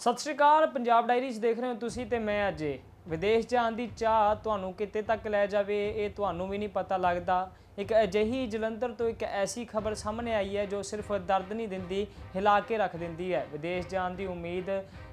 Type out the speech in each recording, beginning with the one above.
ਸਤਿ ਸ਼੍ਰੀ ਅਕਾਲ, ਪੰਜਾਬ ਡਾਇਰੀਜ਼ ਦੇਖ ਰਹੇ ਹੋ ਤੁਸੀਂ ਤੇ ਮੈਂ ਅਜੇ ਵਿਦੇਸ਼ ਜਾਣ ਦੀ ਚਾਹ ਤੁਹਾਨੂੰ ਕਿਤੇ ਤੱਕ ਲੈ ਜਾਵੇ, ਇਹ ਤੁਹਾਨੂੰ ਵੀ ਨਹੀਂ ਪਤਾ ਲੱਗਦਾ। ਇੱਕ ਅਜਿਹੀ ਜਲੰਧਰ ਤੋਂ ਇੱਕ ਐਸੀ ਖਬਰ ਸਾਹਮਣੇ ਆਈ ਹੈ ਜੋ ਸਿਰਫ ਦਰਦ ਨਹੀਂ ਦਿੰਦੀ, ਹਿਲਾ ਕੇ ਰੱਖ ਦਿੰਦੀ ਹੈ। ਵਿਦੇਸ਼ ਜਾਣ ਦੀ ਉਮੀਦ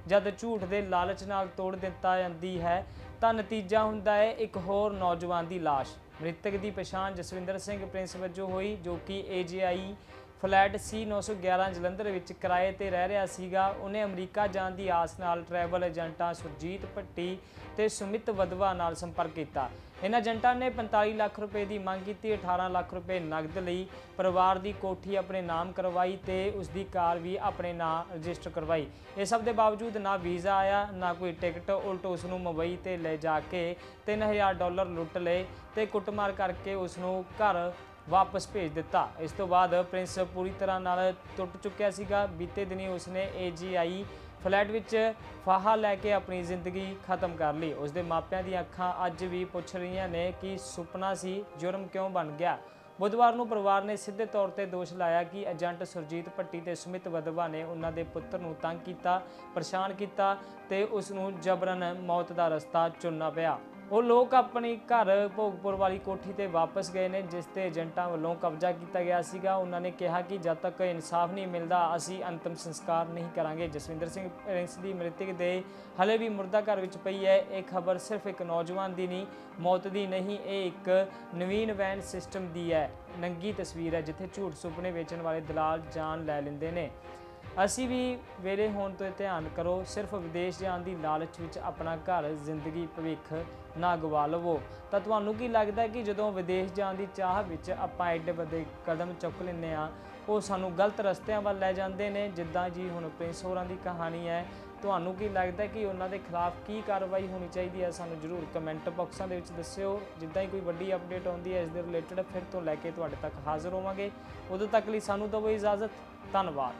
ਜਦ ਝੂਠ ਦੇ ਲਾਲਚ ਨਾਲ ਤੋੜ ਦਿੱਤਾ ਜਾਂਦੀ ਹੈ, ਤਾਂ ਨਤੀਜਾ ਹੁੰਦਾ ਹੈ ਇੱਕ ਹੋਰ ਨੌਜਵਾਨ ਦੀ ਲਾਸ਼। ਮ੍ਰਿਤਕ ਦੀ ਪਛਾਣ ਜਸਵਿੰਦਰ ਸਿੰਘ ਪ੍ਰਿੰਸ ਵਜੋਂ ਹੋਈ, ਜੋ ਕਿ ਏਜੀਆਈ ਫਲੈਟ ਸੀ 911 ਜਲੰਧਰ ਵਿੱਚ ਕਿਰਾਏ ਤੇ ਰਹਿ ਰਿਹਾ ਸੀਗਾ। ਉਹਨੇ ਅਮਰੀਕਾ ਜਾਣ ਦੀ ਆਸ ਨਾਲ ਟਰੈਵਲ ਏਜੰਟਾਂ ਸੁਰਜੀਤ ਭੱਟੀ ਤੇ ਸੁਮਿਤ ਵਦਵਾ ਨਾਲ ਸੰਪਰਕ ਕੀਤਾ। ਇਹਨਾਂ ਏਜੰਟਾਂ ਨੇ 45 ਲੱਖ ਰੁਪਏ ਦੀ ਮੰਗ ਕੀਤੀ 18 ਲੱਖ ਰੁਪਏ ਨਗਦ ਲਈ। ਪਰਿਵਾਰ ਦੀ ਕੋਠੀ ਆਪਣੇ ਨਾਮ ਕਰਵਾਈ ਤੇ ਉਸ ਦੀ ਕਾਰ ਵੀ ਆਪਣੇ ਨਾਮ ਰਜਿਸਟਰ ਕਰਵਾਈ। ਇਹ ਸਭ ਦੇ ਬਾਵਜੂਦ ਨਾ ਵੀਜ਼ਾ ਆਇਆ, ਨਾ ਕੋਈ ਟਿਕਟ, ਉਲਟ ਉਸ ਨੂੰ ਮੁੰਬਈ ਤੇ ਲੈ ਜਾ ਕੇ 3000 ਡਾਲਰ ਲੁੱਟ ਲਏ ਤੇ ਕੁੱਟਮਾਰ ਕਰਕੇ ਉਸ ਨੂੰ ਘਰ ਵਾਪਸ ਭੇਜ ਦਿੱਤਾ। ਇਸ ਤੋਂ ਬਾਅਦ ਪ੍ਰਿੰਸ ਪੂਰੀ ਤਰ੍ਹਾਂ ਨਾਲ ਟੁੱਟ ਚੁੱਕਿਆ ਸੀਗਾ। ਬੀਤੇ ਦਿਨੀ ਉਸਨੇ ਏਜੀਆਈ ਫਲੈਟ ਵਿੱਚ ਫਾਹਾ ਲੈ ਕੇ ਆਪਣੀ ਜ਼ਿੰਦਗੀ ਖਤਮ ਕਰ ਲਈ। ਉਸਦੇ ਮਾਪਿਆਂ ਦੀਆਂ ਅੱਖਾਂ ਅੱਜ ਵੀ ਪੁੱਛ ਰਹੀਆਂ ਨੇ ਕਿ ਸੁਪਨਾ ਸੀ, ਜੁਰਮ ਕਿਉਂ ਬਣ ਗਿਆ? ਬੁੱਧਵਾਰ ਨੂੰ ਪਰਿਵਾਰ ਨੇ ਸਿੱਧੇ ਤੌਰ ਤੇ ਦੋਸ਼ ਲਾਇਆ ਕਿ ਏਜੰਟ ਸੁਰਜੀਤ ਭੱਟੀ ਤੇ ਸੁਮਿਤ ਵਦਵਾ ਨੇ ਉਹਨਾਂ ਦੇ ਪੁੱਤਰ ਨੂੰ ਤੰਗ ਕੀਤਾ, ਪਰੇਸ਼ਾਨ ਕੀਤਾ ਤੇ ਉਸ ਨੂੰ ਜਬਰਨ ਮੌਤ ਦਾ ਰਸਤਾ ਚੁਣਨਾ ਪਿਆ। ਉਹ ਲੋਕ ਆਪਣੀ ਘਰ ਭੋਗਪੁਰ ਵਾਲੀ ਕੋਠੀ ਤੇ ਵਾਪਸ ਗਏ ਨੇ, ਜਿਸ ਤੇ ਏਜੰਟਾਂ ਵੱਲੋਂ ਕਬਜ਼ਾ ਕੀਤਾ ਗਿਆ ਸੀਗਾ। ਉਹਨਾਂ ਨੇ ਕਿਹਾ ਕਿ ਜਦ ਤੱਕ ਇਨਸਾਫ ਨਹੀਂ ਮਿਲਦਾ, ਅਸੀਂ ਅੰਤਮ ਸੰਸਕਾਰ ਨਹੀਂ ਕਰਾਂਗੇ। ਜਸਵਿੰਦਰ ਸਿੰਘ ਪ੍ਰਿੰਸ ਦੀ ਮ੍ਰਿਤਕ ਦੇ ਹਲੇ ਵੀ ਮੁਰਦਾ ਘਰ ਵਿੱਚ ਪਈ ਹੈ। ਇਹ ਖਬਰ ਸਿਰਫ ਇੱਕ ਨੌਜਵਾਨ ਦੀ ਨਹੀਂ, ਮੌਤ ਦੀ ਨਹੀਂ, ਇਹ ਇੱਕ ਨਵੀਨ ਵੈਨ ਸਿਸਟਮ ਦੀ ਹੈ। ਨੰਗੀ ਤਸਵੀਰ ਹੈ, ਜਿੱਥੇ ਝੂਠ ਸੁਪਨੇ ਵੇਚਣ ਵਾਲੇ ਦਲਾਲ ਜਾਨ ਲੈ ਲੈਂਦੇ ਨੇ। ਅਸੀਂ ਵੀ ਵੇਲੇ ਹੋਣ ਤੋਂ ਧਿਆਨ ਕਰੋ, ਸਿਰਫ ਵਿਦੇਸ਼ ਜਾਣ ਦੀ ਲਾਲਚ ਵਿੱਚ ਆਪਣਾ ਘਰ, ਜ਼ਿੰਦਗੀ, ਭਵਿੱਖ ਨਾ ਗਵਾ ਲਵੋ। ਤਾਂ ਤੁਹਾਨੂੰ ਕੀ ਲੱਗਦਾ ਕਿ ਜਦੋਂ ਵਿਦੇਸ਼ ਜਾਣ ਦੀ ਚਾਹ ਵਿੱਚ ਆਪਾਂ ਐਡੇ ਵੱਡੇ ਕਦਮ ਚੁੱਕ ਲੈਂਦੇ ਆ ਉਹ ਸਾਨੂੰ ਗਲਤ ਰਸਤਿਆਂ ਵੱਲ ਲੈ ਜਾਂਦੇ ਨੇ? ਜਿੱਦਾਂ ਜੀ ਹੁਣ ਪ੍ਰਿੰਸ ਹੋਰਾਂ ਦੀ ਕਹਾਣੀ ਹੈ, ਤੁਹਾਨੂੰ ਕੀ ਲੱਗਦਾ ਕਿ ਉਹਨਾਂ ਦੇ ਖਿਲਾਫ ਕੀ ਕਾਰਵਾਈ ਹੋਣੀ ਚਾਹੀਦੀ ਹੈ? ਸਾਨੂੰ ਜਰੂਰ ਕਮੈਂਟ ਬਾਕਸਾਂ ਦੇ ਵਿੱਚ ਦੱਸਿਓ। ਜਿੱਦਾਂ ਹੀ ਕੋਈ ਵੱਡੀ ਅਪਡੇਟ ਆਉਂਦੀ ਹੈ, ਇਸ ਦੇ ਰਿਲੇਟਡ ਫਿਰ ਤੋਂ ਲੈ ਕੇ ਤੁਹਾਡੇ ਤੱਕ ਹਾਜ਼ਰ ਹੋਵਾਂਗੇ। ਉਦੋਂ ਤੱਕ ਲਈ ਸਾਨੂੰ ਦਿਓ ਇਜਾਜ਼ਤ। ਧੰਨਵਾਦ।